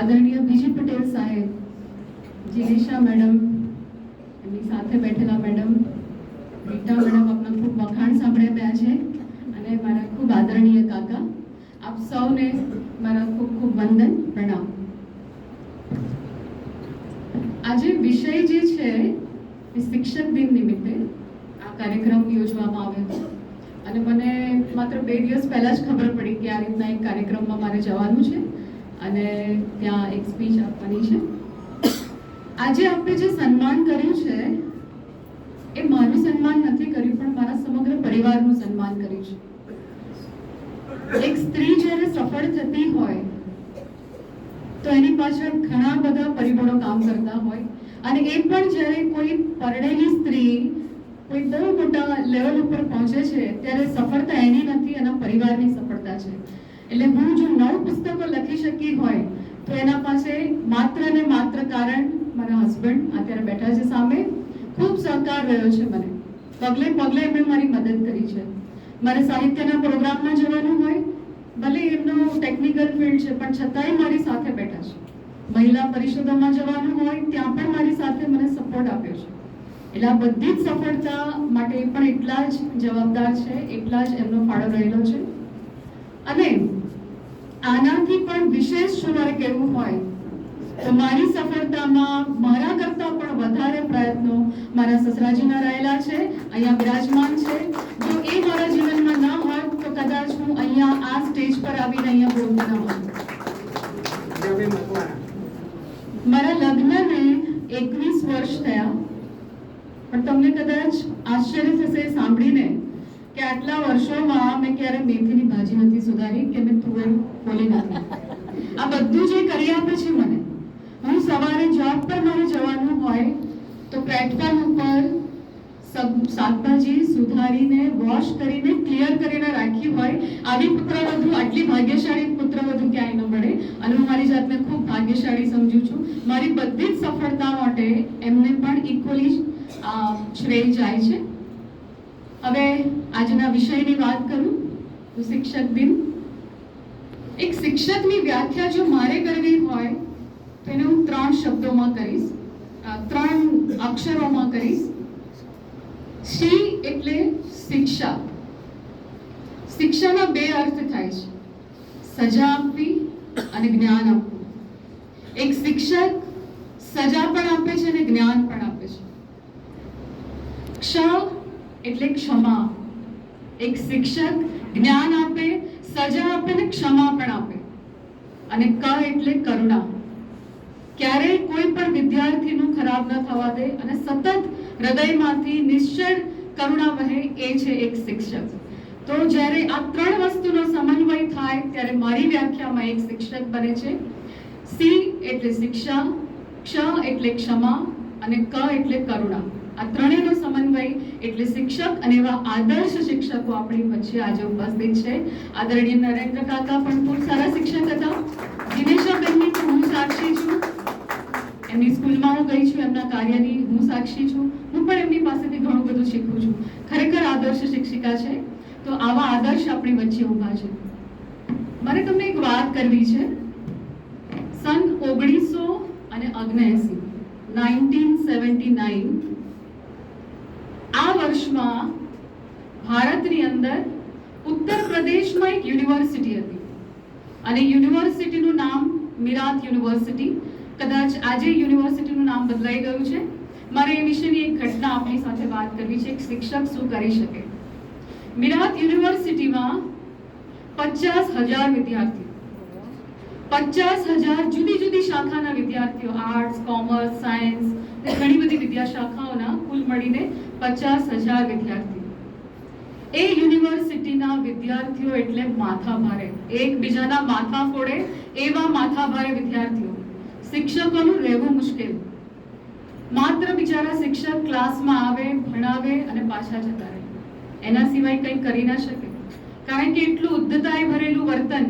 આદરણીય બીજી પટેલ સાહેબ જીનીશા મેડમ, એમની સાથે બેઠેલા મેડમ, રીટા મેડમ આપના ખૂબ વખાણ સાંભળ્યા છે અને મારા ખૂબ આદરણીય કાકા, આપ સૌને મારા ખૂબ ખૂબ વંદન, પ્રણામ. આજે વિષય જે છે, એ શિક્ષક દિન નિમિત્તે આ કાર્યક્રમ યોજવામાં આવ્યો છે. અને મને માત્ર બે દિવસ પહેલાં જ ખબર પડી કે આ રીતના એક કાર્યક્રમમાં મારે જવાનું છે. અને ત્યાં એક સ્પીચ આપવાની છે. આજે આપણે જે સન્માન કર્યું છે, એ મારું સન્માન નથી કર્યું, પણ મારા સમગ્ર પરિવારનું સન્માન કર્યું છે. એક સ્ત્રી જ્યારે સફળ થતી હોય, તો એની પાછળ ઘણા બધા પરિબળો કામ કરતા હોય. અને એ પણ જ્યારે કોઈ પરણેલી સ્ત્રી કોઈ બહુ મોટા લેવલ ઉપર પહોંચે છે, ત્યારે સફળતા એની નથી, એના પરિવારની સફળતા છે. એટલે હું જો નવ પુસ્તકો લખી શકી હોય, તો એના પાસે માત્ર ને માત્ર કારણ મારા હસબન્ડ અત્યારે બેઠા છે સામે. ખૂબ સહકાર રહ્યો છે મને. પગલે પગલે એમણે મારી મદદ કરી છે. મારે સાહિત્યના પ્રોગ્રામમાં જવાનું હોય, ભલે એમનો ટેકનિકલ ફિલ્ડ છે, પણ છતાંય મારી સાથે બેઠા છે. મહિલા પરિષદોમાં જવાનું હોય, ત્યાં પણ મારી સાથે મને સપોર્ટ આપ્યો છે. એટલે આ બધી જ સફળતા માટે પણ એટલા જ જવાબદાર છે, એટલા જ એમનો ફાળો રહેલો છે. અને આનાથી પણ વિશેષ જો મારે કહેવું હોય. તો મારી સફળતામાં મારા કરતાં પણ વધારે પ્રયત્નો મારા સસરાજીના રહેલા છે અહીંયા બિરાજમાન છે. જો એ મારા જીવનમાં ન હોય તો કદાચ હું અહીંયા આ સ્ટેજ પર આવીને અહીંયા બોલતી ન હોત મારા લગ્નને એકવીસ વર્ષ થયા. પણ તમને કદાચ આશ્ચર્ય થશે સાંભળીને. કે આટલા વર્ષોમાં મેં ક્યારે મેથીની ભાજી નથી સુધારી કે મેં તુવેર બોલી નથી. આ બધું જે કરી આપે છે મને. હું સવારે જોબ પર મારે જવાનું હોય તો પ્લેટફોર્મ ઉપર શાકભાજી સુધારીને વોશ કરીને ક્લિયર કરીને રાખી હોય, આવી પુત્રવધુ, આટલી ભાગ્યશાળી પુત્રવધુ ક્યાંય ન મળે. અને હું મારી જાતને ખૂબ ભાગ્યશાળી સમજું છું. મારી બધી જ સફળતા માટે એમને પણ ઇક્વલી શ્રેય જાય છે. હવે આજના વિષયની વાત કરું શિક્ષક દિન. એક શિક્ષકની વ્યાખ્યા જો મારે કરવી હોય, તો એને હું ત્રણ શબ્દોમાં કરીશ. ત્રણ અક્ષરોમાં કરીશ. શી એટલે શિક્ષા. શિક્ષાના બે અર્થ થાય છે. સજા આપવી અને જ્ઞાન આપવું. એક શિક્ષક સજા પણ આપે છે અને જ્ઞાન પણ આપે છે. ક્ષ એટલે ક્ષમા. એક શિક્ષક જ્ઞાન આપે, સજા આપે ને ક્ષમા પણ આપે. અને ક એટલે કરુણા. ક્યારેય કોઈ પણ વિદ્યાર્થીનું ખરાબ ન થવા દે અને સતત હૃદયમાંથી નિશ્ચળ કરુણા વહે એ છે એક શિક્ષક. તો જ્યારે આ ત્રણ વસ્તુનો સમન્વય થાય, ત્યારે મારી વ્યાખ્યામાં એક શિક્ષક બને છે. સી એટલે શિક્ષા, ક્ષ એટલે ક્ષમા અને ક એટલે કરુણા. આ ત્રણેયનો સમન્વય એટલે શિક્ષક અને એવા આદર્શ શિક્ષકો આપણી વચ્ચે આજે ઉપસ્થિત છે. આદરણીય નરેન્દ્ર કાકા પણ ખૂબ સારા શિક્ષક હતા. દિનેશાબેનની હું સાક્ષી છું. એમની સ્કૂલમાં હું ગઈ છું, એમના કાર્યની હું સાક્ષી છું. હું પણ એમની પાસેથી ઘણું બધું શીખું છું. ખરેખર આદર્શ શિક્ષિકા છે. તો આવા આદર્શ આપણી વચ્ચે ઊભા છે. મારે તમને એક વાત કરવી છે. સન ઓગણીસો અને અગ્નેસી નાઇન્ટીન સેવન્ટી નાઇન આ વર્ષમાં ભારતની અંદર ઉત્તર પ્રદેશમાં એક યુનિવર્સિટી હતી. અને યુનિવર્સિટીનું નામ મિરાત યુનિવર્સિટી. કદાચ આજે યુનિવર્સિટીનું નામ બદલાઈ ગયું છે. મારે એ વિશેની એક ઘટના આપણી સાથે વાત કરવી છે. એક શિક્ષક શું કરી શકે? મિરાત યુનિવર્સિટીમાં પચાસ હજાર વિદ્યાર્થીઓ. પચાસ હજાર જુદી જુદી શાખાના વિદ્યાર્થીઓ આર્ટ્સ કોમર્સ સાયન્સ ઘણી બધી વિદ્યા શાખાઓના કુલ મળીને પચાસ હજાર વિદ્યાર્થીઓ એ યુનિવર્સિટીના વિદ્યાર્થીઓ એટલે માથા ભારે એકબીજાના માથા ફોડે એવા માથા ભારે વિદ્યાર્થીઓ. શિક્ષકોનું રહેવું મુશ્કેલ. માત્ર બિચારા શિક્ષક ક્લાસમાં આવે, ભણાવે અને પાછા જતા રહે. એના સિવાય કંઈ કરી ના શકે. કારણ કે એટલું ઉદ્ધતાએ ભરેલું વર્તન,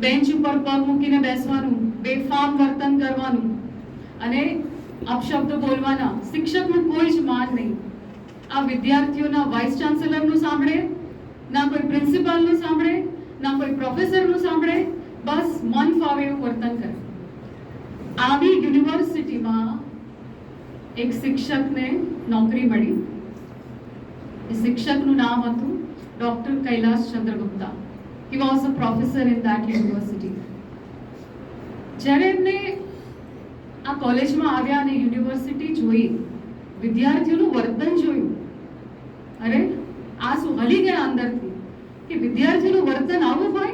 બેન્ચ ઉપર પગ મૂકીને બેસવાનું, બેફામ વર્તન કરવાનું અને અપશબ્દો બોલવાના શિક્ષકનું કોઈ જ માન નહીં. આ વિદ્યાર્થીઓના વાઇસ ચાન્સેલરનું સાંભળે, ના કોઈ પ્રિન્સિપાલનું સાંભળે, ના કોઈ પ્રોફેસરનું સાંભળે, બસ મન ફાવે એવું વર્તન કરે. આવી યુનિવર્સિટીમાં એક શિક્ષકને નોકરી મળી. એ શિક્ષકનું નામ હતું doctor Kailas Chandragupta. He was a professor in that university જ્યારે એમને આ કોલેજમાં આવ્યા અને યુનિવર્સિટી જોઈ. વિદ્યાર્થીઓનું વર્તન જોયું. અરે, આ શું હલી ગયા અંદરથી? કે વિદ્યાર્થીઓનું વર્તન આવું હોય?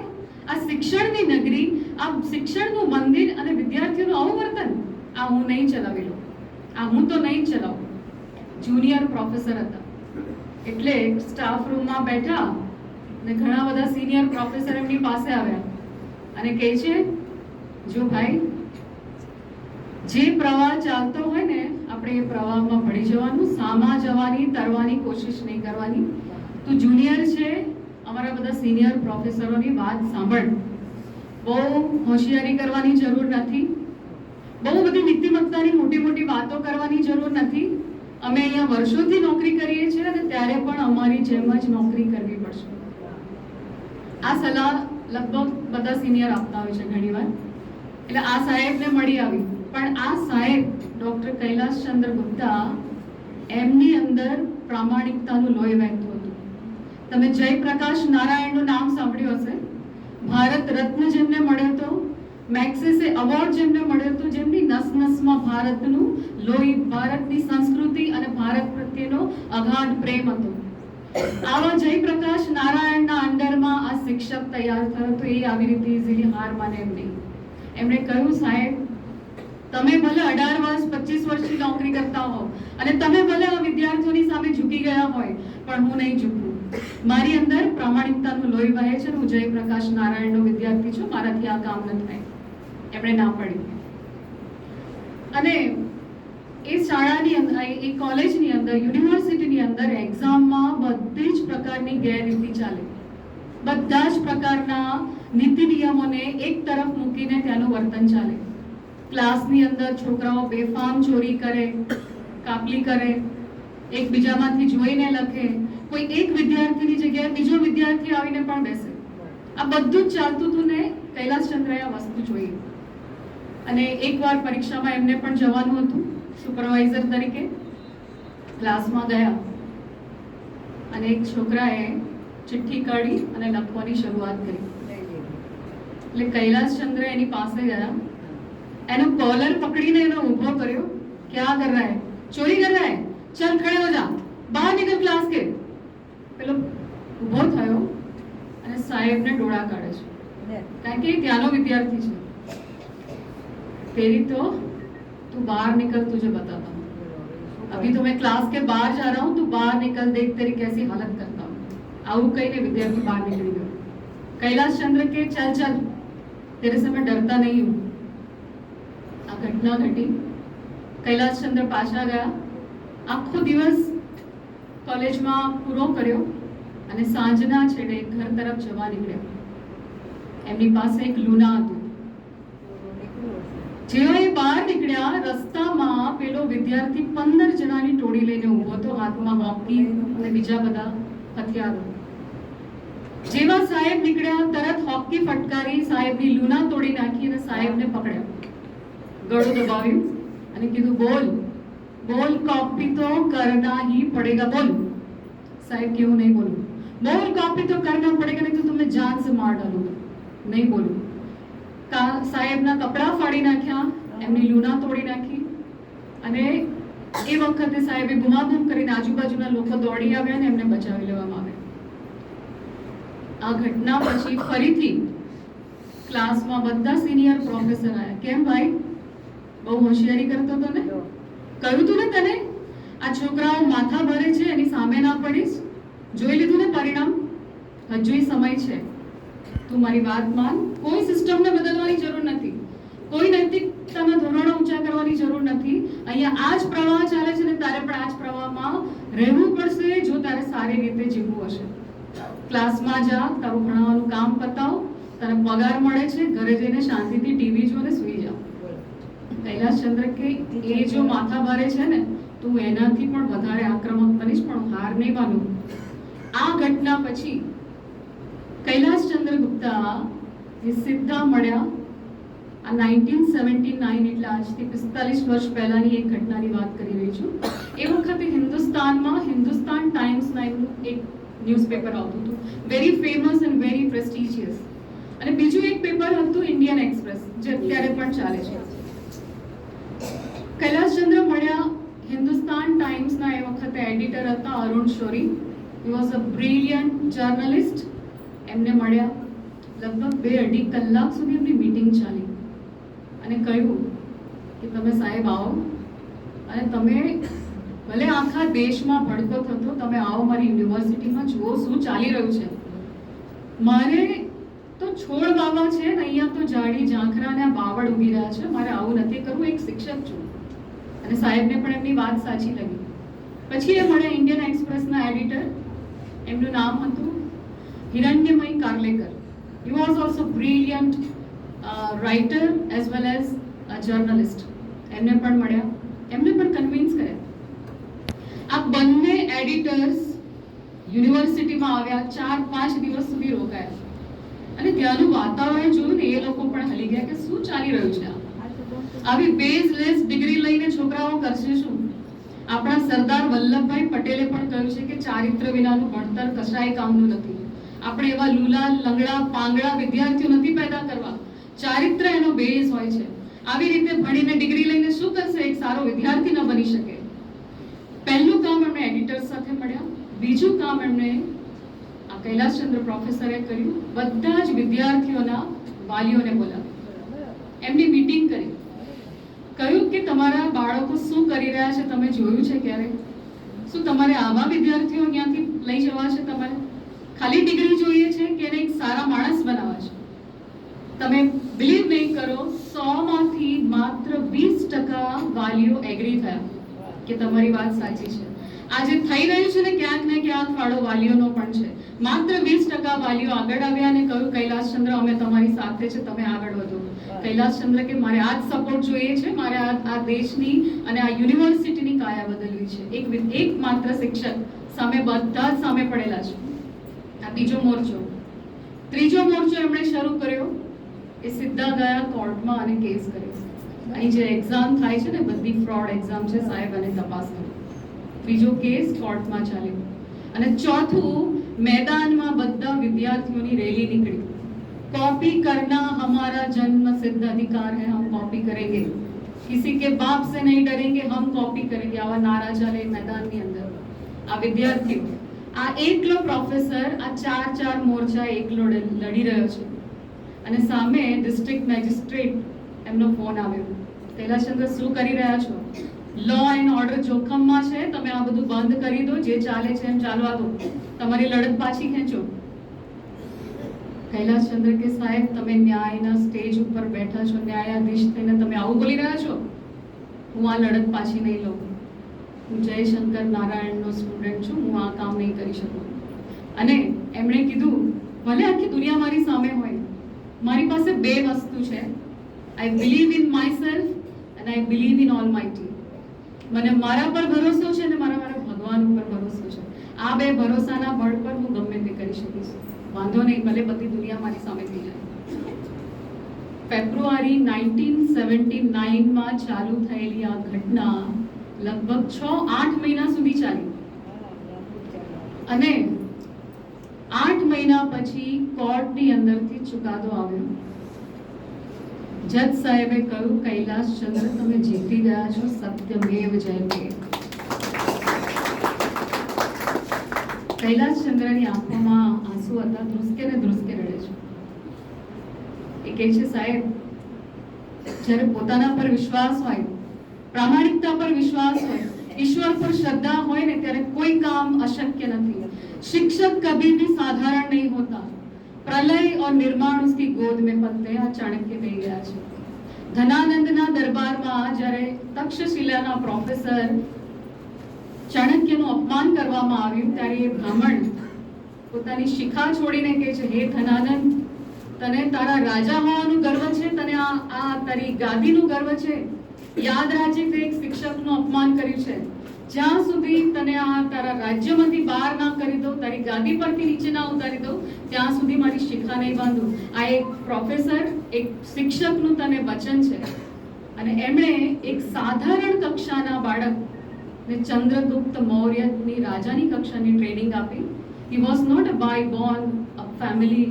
આ શિક્ષણની નગરી, આ શિક્ષણનું મંદિર અને વિદ્યાર્થીઓનું આવું વર્તન? આ હું નહીં ચલાવી લઉં આ હું તો નહીં ચલાવું. જુનિયર પ્રોફેસર હતા. એટલે સ્ટાફ રૂમમાં બેઠા ને ઘણા બધા સિનિયર પ્રોફેસર એમની પાસે આવ્યા. અને કહે છે, જો ભાઈ જે પ્રવાહ ચાલતો હોય ને, આપણે એ પ્રવાહમાં ભળી જવાનું, સામા જવાની, તરવાની કોશિશ નહીં કરવાની. તું જુનિયર છે, અમારા બધા સિનિયર પ્રોફેસરોની વાત સાંભળ. બહુ હોશિયારી કરવાની જરૂર નથી. બહુ બધી નીતિમત્તાની મોટી મોટી વાતો કરવાની જરૂર નથી. અમે અહીંયા વર્ષોથી નોકરી કરીએ છીએ અને ત્યારે પણ અમારી જેમ જ નોકરી કરવી પડશે. આ સલાહ લગભગ બધા સિનિયર આપતા હોય છે ઘણીવાર. એટલે આ સાહેબને મળી આવી. પણ આ સાહેબ, ડૉક્ટર કૈલાસ ચંદ્ર ગુપ્તા, એમની અંદર પ્રામાણિકતાનું લોહી વહેતું હતું. તમે જયપ્રકાશ નારાયણનું નામ સાંભળ્યું હશે? ભારત રત્ન જેમને મળ્યો હતો મેક્સેસે એવોર્ડ જેમને મળ્યો હતો જેમની નસ નસમાં ભારતનું લોહી, ભારતની સંસ્કૃતિ અને ભારત પ્રત્યેનો અગાઢ પ્રેમ હતો. આવા જયપ્રકાશ નારાયણના અંડરમાં આ શિક્ષક તૈયાર થયો તો એ આવી રીતે ઇઝીલી હાર માને એમ નહીં. એમણે કહ્યું, સાહેબ તમે ભલે અઢાર વર્ષ, પચીસ વર્ષથી નોકરી કરતા હો અને તમે ભલે આ વિદ્યાર્થીઓની સામે ઝૂકી ગયા હોય, પણ હું નહીં ઝૂકું. મારી અંદર પ્રામાણિકતાનું લોહી વહે છે હું જયપ્રકાશ નારાયણનો વિદ્યાર્થી છું. મારાથી આ કામ ન થાય. એમણે ના પડી. અને એ શાળાની અંદર એ કોલેજની અંદર, યુનિવર્સિટીની અંદર એક્ઝામમાં બધી જ પ્રકારની ગેરરીતિ ચાલે. બધા જ પ્રકારના નીતિ નિયમોને એક તરફ મૂકીને ત્યાંનું વર્તન ચાલે. ક્લાસની અંદર છોકરાઓ બેફામ ચોરી કરે કાપલી કરે એકબીજામાંથી જોઈને લખે. કોઈ એક વિદ્યાર્થીની જગ્યાએ બીજો વિદ્યાર્થી આવીને પણ બેસે. આ બધું જ ચાલતું હતું ને કૈલાસચંદ્રએ આ વસ્તુ જોઈ. અને એકવાર પરીક્ષામાં એમને પણ જવાનું હતું સુપરવાઇઝર તરીકે. ક્લાસમાં ગયા. અને એક છોકરાએ ચિઠ્ઠી કાઢી અને લખવાની શરૂઆત કરી. એટલે કૈલાસચંદ્ર એની પાસે ગયા. એનો કોલર પકડીને એનો ઊભો કર્યો ક્યાં કર રહા હે ચોરી કર રહા હે ચલ ખડે હો જા બહાર નીકળ ક્લાસ કે પેલો ઊભો થયો અને સાહેબને ડોળા કાઢે છે કારણ કે એ ત્યાંનો વિદ્યાર્થી છે तेरी तो तू बाहर निकल तुझे बताता हूँ अभी तो मैं क्लास के बाहर जा रहा हूँ तू बाहर निकल देख तेरी कैसी हालत करता हूँ આવું કહીને વિદ્યાર્થી બહાર નીકળી ગયો કૈલાસ ચંદ્ર કે ચલ ચલ તેરે સે મેં ડરતા નહીં હું આ ઘટના ઘટી. કૈલાસચંદ્ર પાછા ગયા. આખો દિવસ કોલેજમાં પૂરો કર્યો અને સાંજના છેડે ઘર તરફ જવા નીકળ્યા. એમની પાસે એક લૂના હતું. જેઓ એ બહાર નીકળ્યા, રસ્તામાં પેલો વિદ્યાર્થી પંદર જણાની ટોળી લઈને ઊભો હતો, હાથમાં હોકી અને બીજા બધા હથિયારો. જેવા સાહેબ નીકળ્યા, તરત હોકી ફટકારી સાહેબની લૂના તોડી નાખી અને સાહેબને પકડ્યા. ગળું દબાવ્યું અને કીધું, બોલ બોલ કોપી તો કરના હી પડેગા, બોલ. સાહેબ કેવું નહીં બોલું. બોલ કોપી તો કરના પડેગા, નહીં તો તમને જાન સે માર ડાલું. નહીં બોલું. સાહેબના કપડાં ફાડી નાખ્યા, એમની લૂના તોડી નાખી અને એ વખતે સાહેબે ગુમાધમ કરીને આજુબાજુના લોકો દોડી આવ્યા અને એમને બચાવી લેવામાં આવ્યા. આ ઘટના પછી ફરીથી ક્લાસમાં બધા સિનિયર પ્રોફેસર આવ્યા કેમ ભાઈ? બહુ હોશિયારી કરતો હતો ને? કહ્યું તું ને તને આ છોકરાઓ માથા ભરે છે એની સામે ના પડીશ. જોઈ લીધું ને પરિણામ? હજુય સમય છે. તું મારી વાત માન. કોઈ સિસ્ટમને બદલવાની જરૂર નથી. કોઈ નૈતિકતાના ધોરણો ઊંચા કરવાની જરૂર નથી. અહીંયા આ જ પ્રવાહ ચાલે છે ને તારે પણ આ જ પ્રવાહમાં રહેવું પડશે જો તારે સારી રીતે જીવવું હશે. ક્લાસમાં જા તારું ભણાવવાનું કામ પતાવ. તને પગાર મળે છે ઘરે જઈને શાંતિથી કૈલાસચંદ્ર કે એ જો માથા ભારે છે ને તો એનાથી પણ વધારે આક્રમક બનીશ પણ હાર નહીં માનું. આ ઘટના પછી કૈલાસચંદ્ર ગુપ્તા જે સીધા મળ્યા આ નાઇન્ટીન સેવન્ટી નાઇન એટલે આજથી પિસ્તાલીસ વર્ષ પહેલાની એક ઘટનાની વાત કરી રહી છું. એ વખતે હિન્દુસ્તાનમાં હિન્દુસ્તાન ટાઈમ્સ નામનું એક ન્યૂઝપેપર આવતું હતું. Very famous and very prestigious અને બીજું એક પેપર હતું ઇન્ડિયન એક્સપ્રેસ જે અત્યારે પણ ચાલે છે. કૈલાસચંદ્ર મળ્યા હિન્દુસ્તાન ટાઈમ્સના એ વખતે એડિટર હતા Arun Shourie. He was a brilliant journalist એમને મળ્યા લગભગ બે અઢી કલાક સુધી એમની મીટિંગ ચાલી. અને કહ્યું કે તમે સાહેબ આવો. અને તમે ભલે આખા દેશમાં ભડકો થતો, તમે આવો મારી યુનિવર્સિટીમાં જુઓ શું ચાલી રહ્યું છે. મારે તો છોડ વાવવા છે ને અહીંયા તો જાડી ઝાંખરા ને બાવળ ઉગી રહ્યા છે. મારે આવું નથી કરવું, એક શિક્ષક છું. અને સાહેબને પણ એમની વાત સાચી લાગી. પછી એ મળે ઇન્ડિયન એક્સપ્રેસના એડિટર એમનું નામ હતું Hiranmay Karlekar. He was also brilliant writer as well as journalist એમને પણ મળ્યા. એમને પણ કન્વિન્સ કર્યા. આ બંને એડિટર્સ યુનિવર્સિટીમાં આવ્યા. ચાર પાંચ દિવસ સુધી રોકાયા. અને ત્યાંનું વાતાવરણ જોયું ને એ લોકો પણ હલી ગયા કે શું ચાલી રહ્યું છે આવી બેઝલેસ ડિગ્રી લઈને છોકરાઓ કરશે શું? આપણા સરદાર વલ્લભભાઈ પટેલે પણ કહ્યું છે કે ચારિત્ર વિનાનું ભણતર કશાય કામનું નથી. આપણે એવા લુલા, લંગડા, પાંગડા વિદ્યાર્થીઓ નથી પેદા કરવા. ચારિત્ર એનો બેઝ હોય છે. આવી રીતે ભણીને ડિગ્રી લઈને શું કરશે? એક સારો વિદ્યાર્થી ન બની શકે. પહેલું કામ એમણે એડિટર્સ સાથે મળ્યા. બીજું કામ એમણે કૈલાસચંદ્ર પ્રોફેસરે કર્યું, બધા જ વિદ્યાર્થીઓના વાલીઓને બોલાવ્યા. એમની મીટિંગ કરી. કહ્યું કે તમારા બાળકો શું કરી રહ્યા છે, તમે જોયું છે ક્યારે? શું તમારે આવા વિદ્યાર્થીઓ ત્યાંથી લઈ જવા છે તમારે? ખાલી ડિગ્રી જોઈએ છે કે એને એક સારા માણસ બનાવવા છે? તમે બિલીવ નહીં કરો સો માંથી માત્ર વીસ ટકા વાલીઓ એગ્રી થયા કે તમારી વાત સાચી છે. આજે થઈ રહ્યું છે ને ક્યાંક ને ક્યાંક ફાળો વાલીઓનો પણ છે. માત્ર વીસ ટકા વાલીઓ આગળ આવ્યા અને કહ્યું, કૈલાસચંદ્ર, અમે તમારી સાથે છે, તમે આગળ વધો. કૈલાસચંદ્ર કે, મારે આ જ સપોર્ટ જોઈએ છે, મારે આ દેશની અને આ યુનિવર્સિટીની કાયા બદલવી છે. એક એક માત્ર શિક્ષક સામે બધા જ સામે પડેલા છે. આ બીજો મોરચો. ત્રીજો મોરચો એમણે શરૂ કર્યો એ સીધા ગયા કોર્ટમાં અને કેસ કર્યો. અહીં જે એક્ઝામ થાય છે ને, બધી ફ્રોડ એક્ઝામ છે સાહેબ અને તપાસ કરો ત્રીજો કેસ કોર્ટમાં ચાલ્યો અને ચોથું મેદાનમાં બધા વિદ્યાર્થીઓની રેલી નીકળી कॉपी करना हमारा जन्म सिद्ध अधिकार है हम कॉपी करेंगे किसी के बाप से नहीं डरेंगे हम कॉपी करेंगे આવા નારા ચાલે મેદાનની અંદર આ વિદ્યાર્થીઓ આ એકલો પ્રોફેસર આ ચાર ચાર મોરચા એકલો ડ- લડી રહ્યો છે અને સામે ડિસ્ટ્રિક્ટ મેજિસ્ટ્રેટ એમનો ફોન આવ્યો કૈલાસચંદ્ર શું કરી રહ્યા છો લો એન્ડ ઓર્ડર જોખમમાં છે, તમે આ બધું બંધ કરી દો, જે ચાલે છે એમ ચાલવા દો. તમારી લડત પાછી ખેંચો. કૈલાસચંદ્ર કે સાહેબ, તમે ન્યાયના સ્ટેજ ઉપર બેઠા છો, ન્યાયાધીશ થઈને તમે આવું બોલી રહ્યા છો? હું આ લડત પાછી નહીં લઉં. હું જયશંકર નારાયણનો સ્ટુડન્ટ છું, હું આ કામ નહીં કરી શકું. અને એમણે કીધું, ભલે આખી દુનિયા મારી સામે હોય, મારી પાસે બે વસ્તુ છે. I believe in myself and I believe in almighty મને મારા પર ભરોસો છે અને મારા મારા ભગવાન ઉપર ભરોસો છે. આ બે ભરોસાના બળ પર હું ગમે તે કરી શકીશ વાંધો નહીં, ભલે બધી દુનિયા મારી સામે થઈ જાય. ફેબ્રુઆરી નાઇન્ટીન સેવન્ટી નાઇનમાં ચાલુ થયેલી આ ઘટના લગભગ છ, આઠ મહિના સુધી ચાલી. અને આઠ મહિના પછી કોર્ટની અંદરથી ચુકાદો આવ્યો. જજ સાહેબે કહ્યું, કૈલાશચંદ્ર, તમે જીતી ગયા છો સત્યમેવ જયતે. કૈલાશચંદ્રની આંખોમાં આંસુ હતા ધ્રુસકે ને ધ્રુસકે રડે છે. એ કહે છે, સાહેબ, જ્યારે પોતાના પર વિશ્વાસ હોય, પ્રામાણિકતા પર વિશ્વાસ હોય, ઈશ્વર પર શ્રદ્ધા હોય ને, ત્યારે કોઈ કામ અશક્ય નથી. શિક્ષક કભી ભી સાધારણ નહીં હોતા. प्रलय और निर्माण उसकी गोद में पलते આ ચાણક્ય કહી ગયા છે ધનાનંદના દરબારમાં જ્યારે તક્ષશિલાના પ્રોફેસર ચાણક્યનું અપમાન કરવામાં આવ્યું ત્યારે એ બ્રાહ્મણ પોતાની શિખા છોડીને કહે છે હે ધનાનંદ તને તારા રાજા હોવાનું ગર્વ છે તને આ આ તારી ગાદીનું ગર્વ છે યાદ રાખજે કે એક શિક્ષકનું અપમાન કર્યું છે જ્યાં સુધી તને આ તારા રાજ્યમાંથી બહાર ના કરી દઉં, તારી ગાદી પરથી નીચે ના ઉતારી દઉં, ત્યાં સુધી મારી શિખા નહીં બાંધું. આ એક પ્રોફેસર એક શિક્ષકનું તને વચન છે. અને એમણે એક સાધારણ કક્ષાના બાળકને ચંદ્રગુપ્ત મૌર્યની રાજાની કક્ષાની ટ્રેનિંગ આપી. He was not a by born a family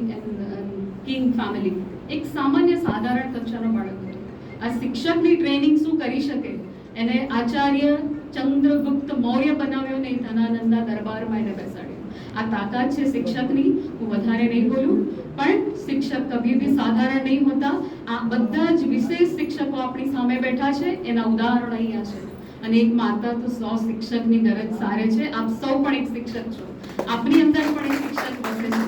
king family એક સામાન્ય સાધારણ કક્ષાનો બાળક હતો. આ શિક્ષકની ટ્રેનિંગ શું કરી શકે? એને આચાર્ય ચંદ્રગુપ્ત મૌર્ય બનાવ્યો ને ધનાનંદના દરબારમાં એને બેસાડ્યો. આ તાકાત છે શિક્ષકની. હું વધારે નહીં બોલું, પણ શિક્ષક કભી ભી સાધારણ નહીં હોતા. આ બધા જ વિશેષ શિક્ષકો આપણી સામે બેઠા છે. એના ઉદાહરણ અહીંયા છે. અને એક માતા તો સો શિક્ષકની ગરજ સારે છે. આપ સૌ પણ એક શિક્ષક છો. આપની અંદર પણ એક શિક્ષક વસે છે.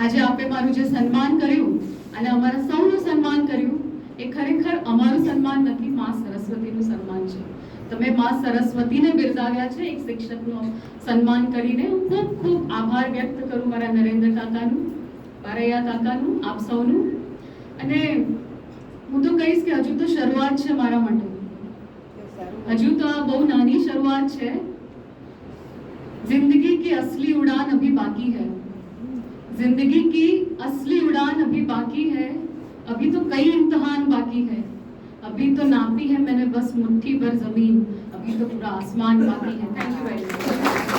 આજે આપે મારું જે સન્માન કર્યું, અને અમારા સૌનું સન્માન કર્યું, એ ખરેખર અમારું સન્માન નથી, માં સરસ્વતીનું સન્માન છે તમે માં સરસ્વતીને બિરદાવ્યા છે એક શિક્ષકનું સન્માન કરીને હું ખૂબ ખૂબ આભાર વ્યક્ત કરું મારા નરેન્દ્ર કાકાનું બારૈયા કાકાનું આપ સૌનું અને હું તો કહીશ કે હજુ તો શરૂઆત છે મારા માટે હજુ તો આ બહુ નાની શરૂઆત છે जिंदगी की असली उड़ान अभी बाकी है जिंदगी की असली उड़ान अभी बाकी है अभी तो कई इम्तिहान बाकी है अभी तो नापी है मैंने बस मुट्ठी भर जमीन अभी तो पूरा आसमान बाकी है थैंक यू वेरी मच